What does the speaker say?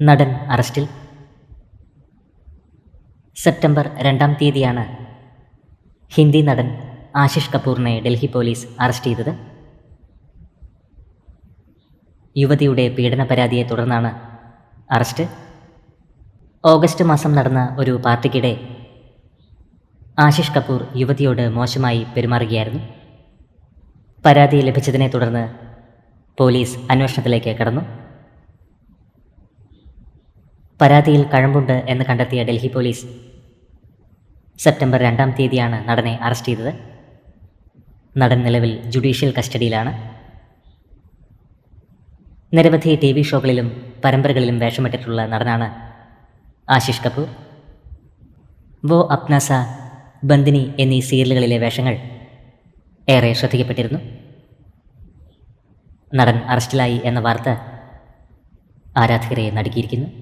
നടൻ അറസ്റ്റിൽ. സെപ്റ്റംബർ രണ്ടാം തീയതിയാണ് ഹിന്ദി നടൻ ആശിഷ് കപൂറിനെ ഡൽഹി പോലീസ് അറസ്റ്റ് ചെയ്തത്. യുവതിയുടെ പീഡന പരാതിയെ തുടർന്നാണ് അറസ്റ്റ്. ഓഗസ്റ്റ് മാസം നടന്ന ഒരു പാർട്ടിക്കിടെ ആശിഷ് കപൂർ യുവതിയോട് മോശമായി പെരുമാറുകയായിരുന്നു. പരാതി ലഭിച്ചതിനെ തുടർന്ന് പോലീസ് അന്വേഷണത്തിലേക്ക് കടന്നു. പരാതിയിൽ കഴമ്പുണ്ട് എന്ന് കണ്ടെത്തിയ ഡൽഹി പോലീസ് സെപ്റ്റംബർ രണ്ടാം തീയതിയാണ് നടനെ അറസ്റ്റ് ചെയ്തത്. നടൻ നിലവിൽ ജുഡീഷ്യൽ കസ്റ്റഡിയിലാണ്. നിരവധി ടി വി ഷോകളിലും പരമ്പരകളിലും വേഷമിട്ടിട്ടുള്ള നടനാണ് ആശിഷ് കപൂർ. വോ അപ്നാസ ബന്ദിനി എന്നീ സീരിയലുകളിലെ വേഷങ്ങൾ ഏറെ ശ്രദ്ധിക്കപ്പെട്ടിരുന്നു. നടൻ അറസ്റ്റിലായി എന്ന വാർത്ത ആരാധകരെ നടുക്കിയിരിക്കുന്നു.